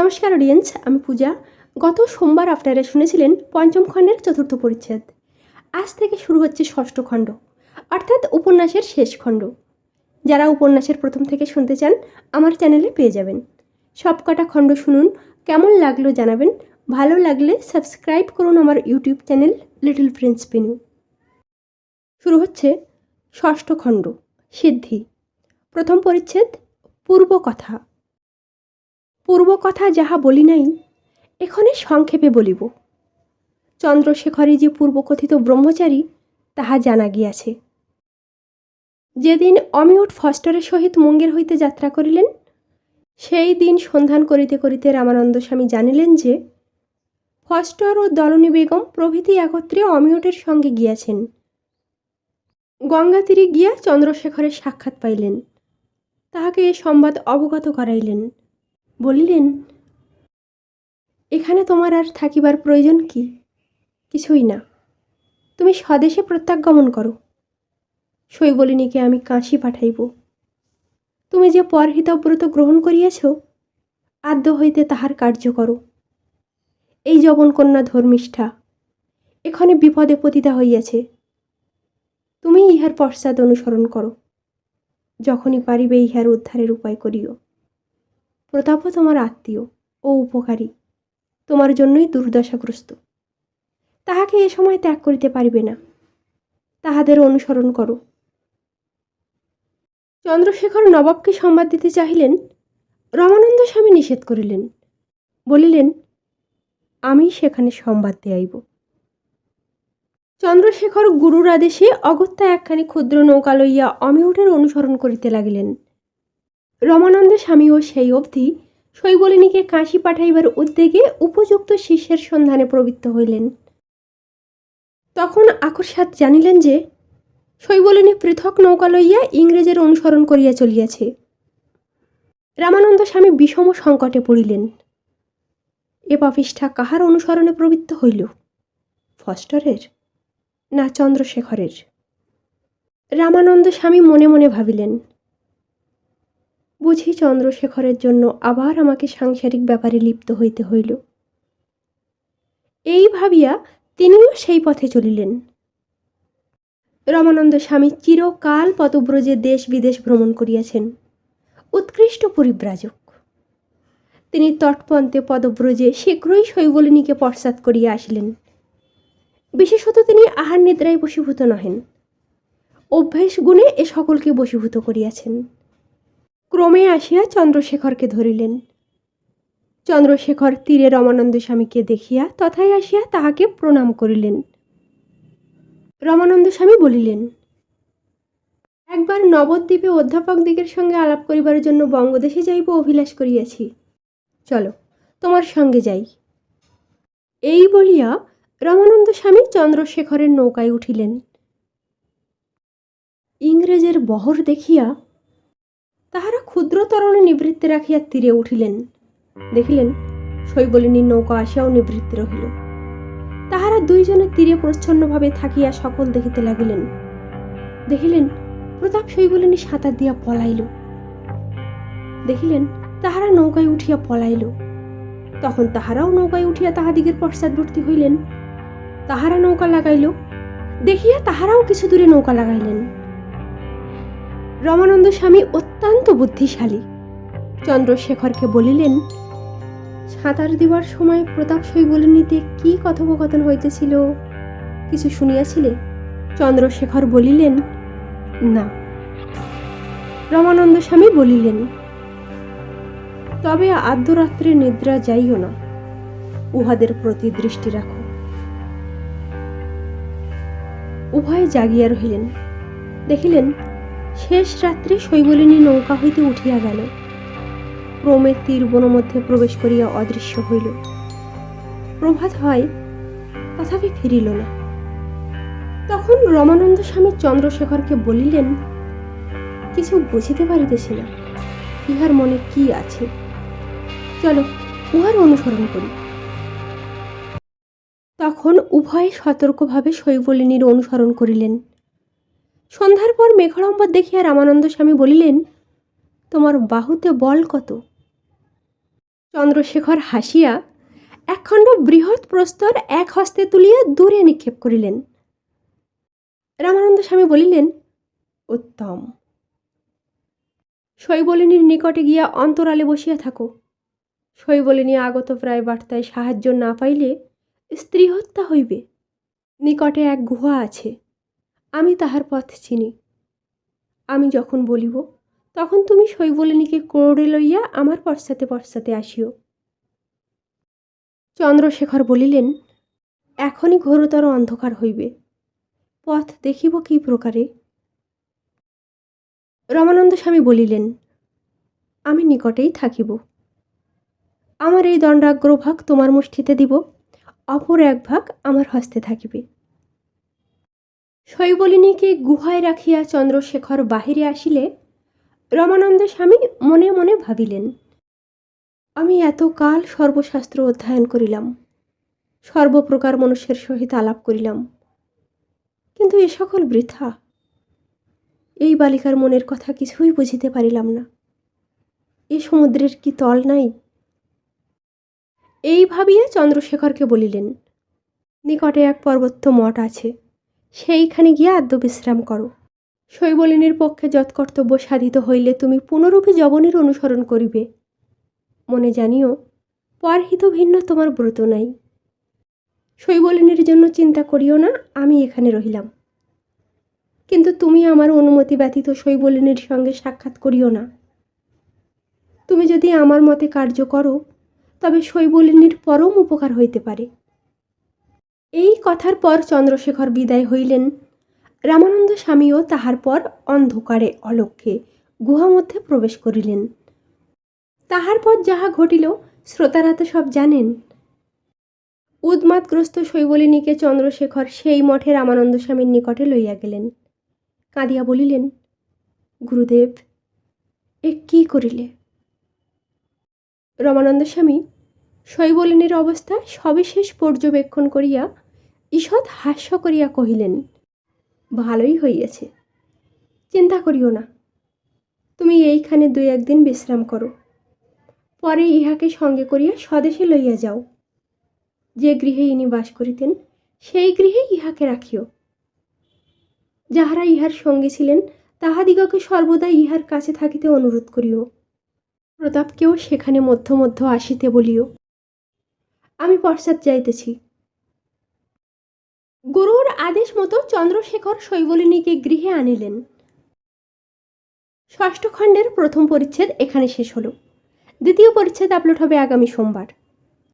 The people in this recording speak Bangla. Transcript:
নমস্কার অডিয়েন্স আমি পূজা। গত সোমবার আপনারা শুনেছিলেন পঞ্চম খণ্ডের চতুর্থ পরিচ্ছেদ। আজ থেকে শুরু হচ্ছে ষষ্ঠ খণ্ড, অর্থাৎ উপন্যাসের শেষ খণ্ড। যারা উপন্যাসের প্রথম থেকে শুনতে চান, আমার চ্যানেলে পেয়ে যাবেন। সব কটা খণ্ড শুনুন, কেমন লাগল জানাবেন। ভালো লাগলে সাবস্ক্রাইব করুন আমার YouTube channel little prince Pinu শুরু হচ্ছে ষষ্ঠ খণ্ড, সিদ্ধি। প্রথম পরিচ্ছেদ, পূর্ব কথা। পূর্ব কথা যাহা বলি নাই, এখানে সংক্ষেপে বলিব। চন্দ্রশেখরী যে পূর্বকথিত ব্রহ্মচারী তাহা জানা গিয়াছে। যেদিন অমিউট ফস্টরের সহিত মঙ্গের হইতে যাত্রা করিলেন, সেই দিন সন্ধান করিতে করিতে রামানন্দ স্বামী জানিলেন যে, ফস্টর ও দলনী বেগম প্রভৃতি একত্রে অমিউটের সঙ্গে গিয়াছেন। গঙ্গা তীরে গিয়া চন্দ্রশেখরের সাক্ষাৎ পাইলেন। তাহাকে এ সংবাদ অবগত করাইলেন। বলিলেন, এখানে তোমার আর থাকিবার প্রয়োজন কি? কিছুই না। তুমি স্বদেশে প্রত্যাগমন করো। শৈবলিনীকে আমি কাশি পাঠাইব। তুমি যে পরহিতব্রত গ্রহণ করিয়াছ, আদ্য হইতে তাহার কার্য করো। এই যবন কন্যা ধর্মিষ্ঠা, এখানে বিপদে পতিতা হইয়াছে। তুমি ইহার পশ্চাৎ অনুসরণ করো। যখনই পারিবে ইহার উদ্ধারের উপায় করিও। প্রতাপও তোমার আত্মীয় ও উপকারী। তোমার জন্যই দুর্দশাগ্রস্ত। তাহাকে এ সময় ত্যাগ করিতে পারিবে না। তাহাদের অনুসরণ করো। চন্দ্রশেখর নবাবকে সংবাদ দিতে চাহিলেন, রমানন্দ স্বামী নিষেধ করিলেন। বলিলেন, আমি সেখানে সংবাদ দেয়াইব। চন্দ্রশেখর গুরুর আদেশে অগত্যা একখানি ক্ষুদ্র নৌকা লইয়া অমিউটের অনুসরণ করিতে লাগিলেন। রমানন্দ স্বামীও সেই অবধি শৈবলিনীকে কাশি পাঠাইবার উদ্যোগে উপযুক্ত শিষ্যের সন্ধানে প্রবৃত্ত হইলেন। তখন আকস্মাৎ জানিলেন যে, শৈবলিনী পৃথক নৌকা লইয়া ইংরেজের অনুসরণ করিয়া চলিয়াছে। রামানন্দ স্বামী বিষম সংকটে পড়িলেন। এ পাপিষ্ঠা কাহার অনুসরণে প্রবৃত্ত হইল? ফস্টরের না চন্দ্রশেখরের? রামানন্দ স্বামী মনে মনে ভাবিলেন বুঝি চন্দ্রশেখরের জন্য আবার আমাকে সাংসারিক ব্যাপারে লিপ্ত হইতে হইল। এই ভাবিয়া তিনিও সেই পথে চলিলেন। রমানন্দ স্বামী চিরকাল পদব্রজে দেশ বিদেশ ভ্রমণ করিয়াছেন। উৎকৃষ্ট পরিব্রাজক। তিনি তটপন্থে পদব্রজে শীঘ্রই শৈবলিনীকে পশ্চাৎ করিয়া আসিলেন। বিশেষত তিনি আহার নিদ্রায় বশীভূত নহেন। অভ্যাস গুণে এ সকলকে বশীভূত করিয়াছেন। ক্রমে আসিয়া চন্দ্রশেখরকে ধরিলেন। চন্দ্রশেখর তীরে রমানন্দ স্বামীকে দেখিয়া তথায় আসিয়া তাহাকে প্রণাম করিলেন। রমানন্দ স্বামী বলিলেন, একবার নবদ্বীপে অধ্যাপক দিগের সঙ্গে আলাপ করিবার জন্য বঙ্গদেশে যাইব, অভিলাষ করিয়াছি। চলো, তোমার সঙ্গে যাই। এই বলিয়া রমানন্দ স্বামী চন্দ্রশেখরের নৌকায় উঠিলেন। ইংরেজের বহর দেখিয়া তাহারা ক্ষুদ্র তরণে নিবৃত্তি রাখিয়া তীরে উঠিলেন। দেখিলেন শৈবলিনীর নৌকা আসিয়াও নিবৃত্তি রহিল। তাহারা দুইজনে তীরে প্রচ্ছন্নভাবে থাকিয়া সকল দেখিতে লাগিলেন। দেখিলেন, প্রতাপ শৈবলিনী সাঁতার দিয়া পলাইল। দেখিলেন, তাহারা নৌকায় উঠিয়া পলাইল। তখন তাহারাও নৌকায় উঠিয়া তাহাদিগের পশ্চাৎবর্তী হইলেন। তাহারা নৌকা লাগাইল। দেখিয়া তাহারাও কিছু দূরে নৌকা লাগাইলেন। রমানন্দ স্বামী অত্যন্ত বুদ্ধিশালী। চন্দ্রশেখরকে বলিলেন, সাঁতার দিবার সময় প্রতাপ শৈবলিনীতে কি কথোপকথন হইতেছিল? কিছু শুনিয়াছিলে? চন্দ্রশেখর বলিলেন, না। রমানন্দ স্বামী বলিলেন, তবে আদ্যরাত্রে নিদ্রা যাইও না। উহাদের প্রতি দৃষ্টি রাখো। উভয়ে জাগিয়া রহিলেন। দেখিলেন শেষ রাত্রে শৈবলিনী নৌকা হইতে উঠিয়া গেল। ক্রমে তীর বন মধ্যে প্রবেশ করিয়া অদৃশ্য হইল। প্রভাত হয় তথাপি ফিরিল না। তখন রমানন্দ স্বামী চন্দ্রশেখরকে বলিলেন, কিছু বুঝিতে পারিতেছি না। ইহার মনে কি আছে? চলো উহার অনুসরণ করি। তখন উভয়ে সতর্কভাবে শৈবলিনীর অনুসরণ করিলেন। সন্ধ্যার পর মেঘড়ম্বর দেখিয়া রামানন্দ স্বামী বলিলেন, তোমার বাহুতে বল কত? চন্দ্রশেখর হাসিয়া একখণ্ড বৃহৎ প্রস্তর এক হস্তে তুলিয়া দূরে নিক্ষেপ করিলেন। রামানন্দ স্বামী বলিলেন, উত্তম। শৈবলিনীর নিকটে গিয়া অন্তরালে বসিয়া থাকো। শৈবলিনী আগত প্রায় বার্তায় সাহায্য না পাইলে স্ত্রী হত্যা হইবে। নিকটে এক গুহা আছে। আমি তাহার পথ চিনি। আমি যখন বলিব, তখন তুমি শৈবলিনীকে কোড়ে লইয়া আমার পশ্চাতে পশ্চাতে আসিও। চন্দ্রশেখর বলিলেন, এখনই ঘোরতর অন্ধকার হইবে। পথ দেখিব কি প্রকারে? রমানন্দ স্বামী বলিলেন, আমি নিকটেই থাকিব। আমার এই দণ্ডাগ্রভাগ তোমার মুষ্টিতে দিব, অপর এক ভাগ আমার হস্তে থাকিবে। শৈবলিনীকে গুহায় রাখিয়া চন্দ্রশেখর বাহিরে আসিলে রমানন্দ স্বামী মনে মনে ভাবিলেন, আমি এতকাল সর্বশাস্ত্র অধ্যয়ন করিলাম, সর্বপ্রকার মনুষ্যের সহিত আলাপ করিলাম, কিন্তু এ সকল বৃথা। এই বালিকার মনের কথা কিছুই বুঝিতে পারিলাম না। এ সমুদ্রের কি তল নাই? এই ভাবিয়া চন্দ্রশেখরকে বলিলেন, নিকটে এক পর্বত্য মঠ আছে। সেইখানে গিয়া আদ্য বিশ্রাম করো। শৈবলিনীর পক্ষে যৎকর্তব্য সাধিত হইলে তুমি পুনরূপে জবনের অনুসরণ করিবে। মনে জানিও, পরহিত ভিন্ন তোমার ব্রত নাই। শৈবলিনীর জন্য চিন্তা করিও না, আমি এখানে রহিলাম। কিন্তু তুমি আমার অনুমতি ব্যতীত শৈবলিনীর সঙ্গে সাক্ষাৎ করিও না। তুমি যদি আমার মতে কার্য করো, তবে শৈবলিনীর পরম উপকার হইতে পারে। এই কথার পর চন্দ্রশেখর বিদায় হইলেন। রামানন্দ স্বামীও তাহার পর অন্ধকারে অলক্ষ্যে গুহা মধ্যে প্রবেশ করিলেন। তাহার পর যাহা ঘটিল, শ্রোতারা তো সব জানেন। উদ্মাদগ্রস্ত শৈবলিনীকে চন্দ্রশেখর সেই মঠে রামানন্দ স্বামীর নিকটে লইয়া গেলেন। কাঁদিয়া বলিলেন, গুরুদেব, এ কি করিলে? রমানন্দ স্বামী শৈবলিনীর অবস্থা সবিশেষ পর্যবেক্ষণ করিয়া ঈষৎ হাস্য করিয়া কহিলেন, ভালোই হইয়াছে। চিন্তা করিও না। তুমি এইখানে দুই একদিন বিশ্রাম করো। পরে ইহাকে সঙ্গে করিয়া স্বদেশে লইয়া যাও। যে গৃহে ইনি বাস করিতেন, সেই গৃহে ইহাকে রাখিও। যাহারা ইহার সঙ্গে ছিলেন, তাহাদিগকে সর্বদা ইহার কাছে থাকিতে অনুরোধ করিও। প্রতাপকেও সেখানে মধ্য মধ্য আসিতে বলিও। আমি পশ্চাৎ যাইতেছি। গুরুর আদেশ মতো চন্দ্রশেখর শৈবলিনীকে গৃহে আনিলেন। ষষ্ঠ খণ্ডের প্রথম পরিচ্ছেদ এখানে শেষ হলো। দ্বিতীয় পরিচ্ছেদ আপলোড হবে আগামী সোমবার।